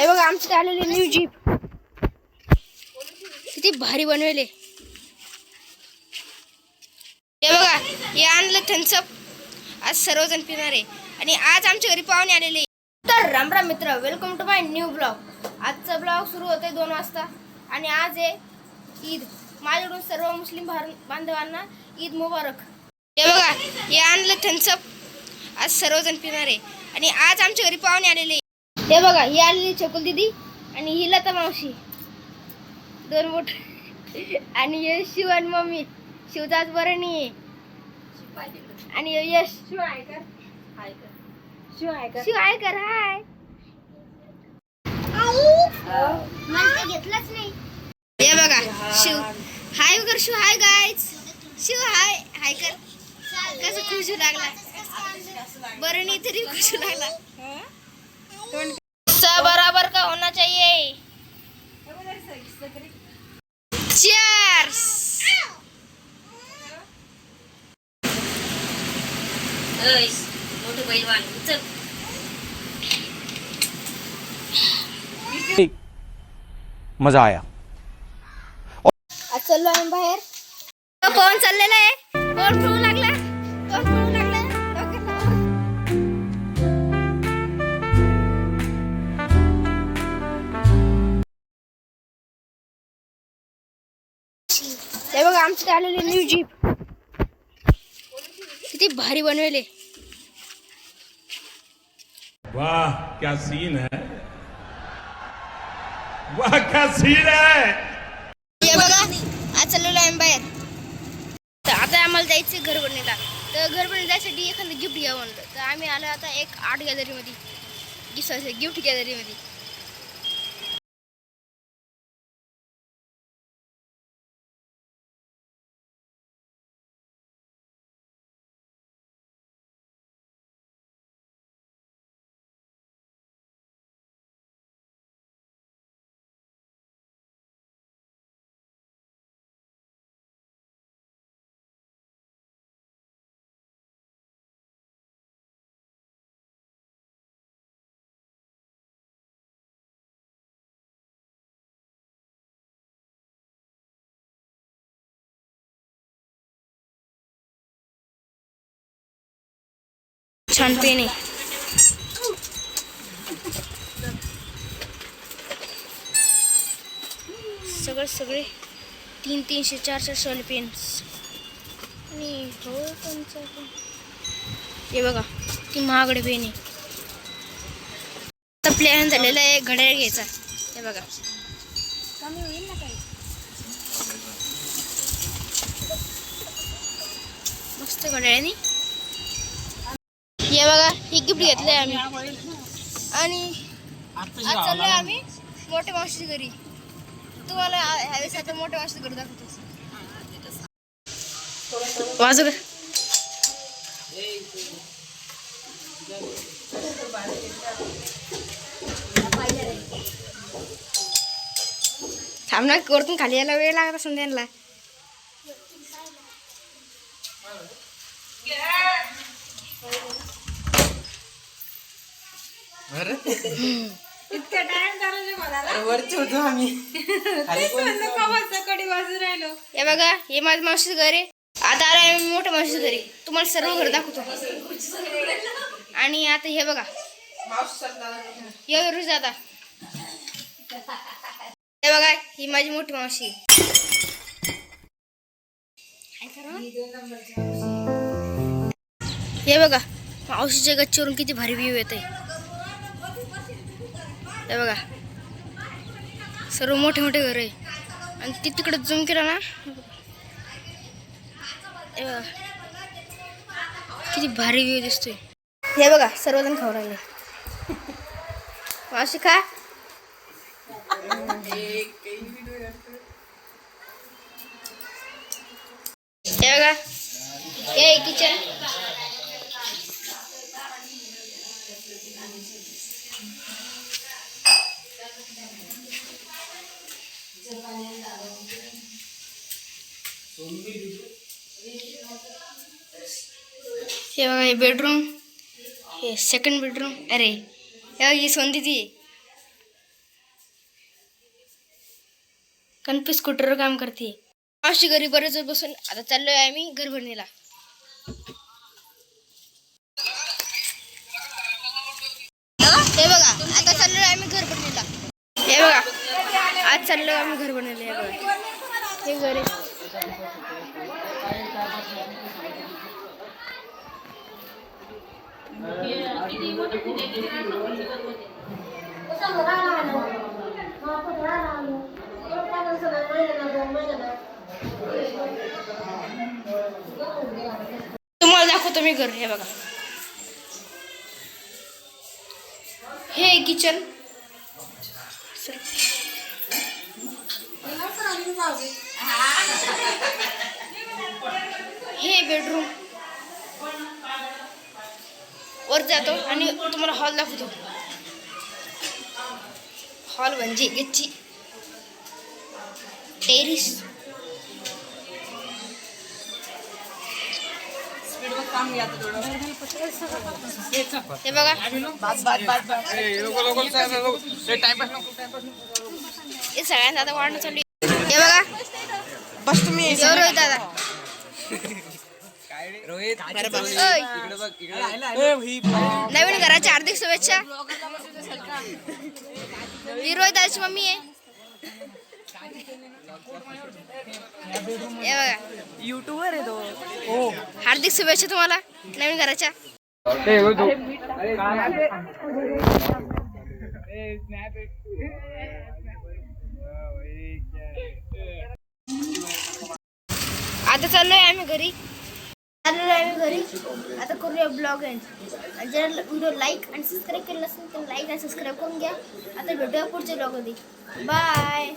हे बघा आमची आलेले न्यू जीप किती भारी बनवेले. हे बघा हे आणलं थम्सअप आज सर्वजण पिणार आहे. आणि आज आमच्या घरी पाहुणे आलेले तर राम राम मित्र welcome to my new blog आजचा ब्लॉग सुरू होतोय दोन वाजता. आणि आज आहे ईद. माझ्याकडून सर्व मुस्लिम भार- बांधवांना ईद मुबारक. हे बघा हे आणलं थम्सअप आज सर्वजण पिणार आहे. आणि आज आमच्या घरी पाहुणे आलेले हे बघा ही आलेली छकुल दिदी आणि ही लता मावशी. दोन बोट आणि हे शिव आणि मम्मी. शिवचा आज बरं नाही आहे आणि यश. शिव आयकर शिव आयकर हाय. घेतलंच नाही. हे बघा शिव. हाय कर शिव हाय गायच शिव हाय. हाय कर. कसं खुशू लागला. बरं नाही तरी खुशू लागला. सा बराबर का होना चाहिए? मोठं उचल. मजा आया. आज चाललो आम्ही बाहेर. पवन चाललेला आहे? पवन पळू लागला आमच्याकडे आलेले न्यू जीप किती भारी बनवेले वाह क्या सीन है. वाह क्या सीन है. हे बघा आज चाललेलो आहे बाहेर. तर आता आम्हाला जायचं घर बनवायला तर घर बनवायला जायसाठी एखादं गिफ्ट घ्यावं म्हणलं. तर आम्ही आलो आता एक आर्ट गॅलरीमध्ये गिफ्ट गिफ्ट गॅलरीमध्ये छान पेन आहे. सगळं सगळे तीन तीनशे चार चारशे पेन्स आणि हो pen? हे बघा ती महागडे पेन आहे. आता प्लॅन झालेला आहे घड्याळ घ्यायचा. हे बघा. कमी होईल ना काही? मस्त हे बघा हे गिफ्ट घेतलंय आम्ही. आणि आज चाललोय आम्ही मोठ्या मावशी घरी. तुम्हाला ह्यावेळेस आता मोठ्या मावशी घरी दाखवतो. वाजू थांब ना वरतून खाली यायला वेळ लागत असेल त्यांना. वरती होतो आम्ही. हे बघा हे माझ्या मावशीचं घर आहे. आता आलो आम्ही मोठ्या मावशीचं घरी. तुम्हाला सर्व घर दाखवतो. आणि आता हे बघा. हे रुज आता हे बघा ही माझी मोठी मावशी. काय? हे बघा मावशीच्या गच्चीवरून किती भारी व्ह्यू येत आहे हे बघा. सर्व मोठे मोठे घर आहे. आणि ती तिकडे झूम केला ना. हे बघा. किती भारी व्ह्यू दिसतोय. हे बघा सर्वजण खाऊ राहिले मावशी खा. हे बघा. हे किचन. हे बघा हे बेडरूम हे सेकंड बेडरूम अरे हे बघा, ही सोन दिदी स्कूटरवर काम करते. अशी घरी बरेच बसून आता चाललोय आम्ही घर भरणीला हे बघा आता चाललोय आम्ही घर बनलेला हे बघा आज चाललोय आम्ही घर बनवले हे बघा. हे घर. आहे. तुम्हाला दाखवतो मी घर हे बघा. हे किचन हे बेडरूम वर जातो आणि तुम्हाला हॉल दाखवतो. हॉल म्हणजे गच्ची टेरिस हे बघा. हे सगळ्यांना आता वाढणं चालू बस तुम्ही हे रोहित दादा. रोहित अरे बस ओय, इकडे बघ इकडे नवीन घराच्या हार्दिक शुभेच्छा. ही रोहित दादाची मम्मी आहे. हे बघा. युट्यूबर आहे तो. हो. हार्दिक शुभेच्छा तुम्हाला नवीन घराच्या. आता चाललोय आम्ही घरी. चाललोय आम्ही घरी. आता करूया ब्लॉग एंड आणि जर व्हिडिओ लाईक आणि सबस्क्राईब केलं असेल तर लाईक आणि सबस्क्राईब करून घ्या. आता भेटूया पुढच्या ब्लॉगमध्ये बाय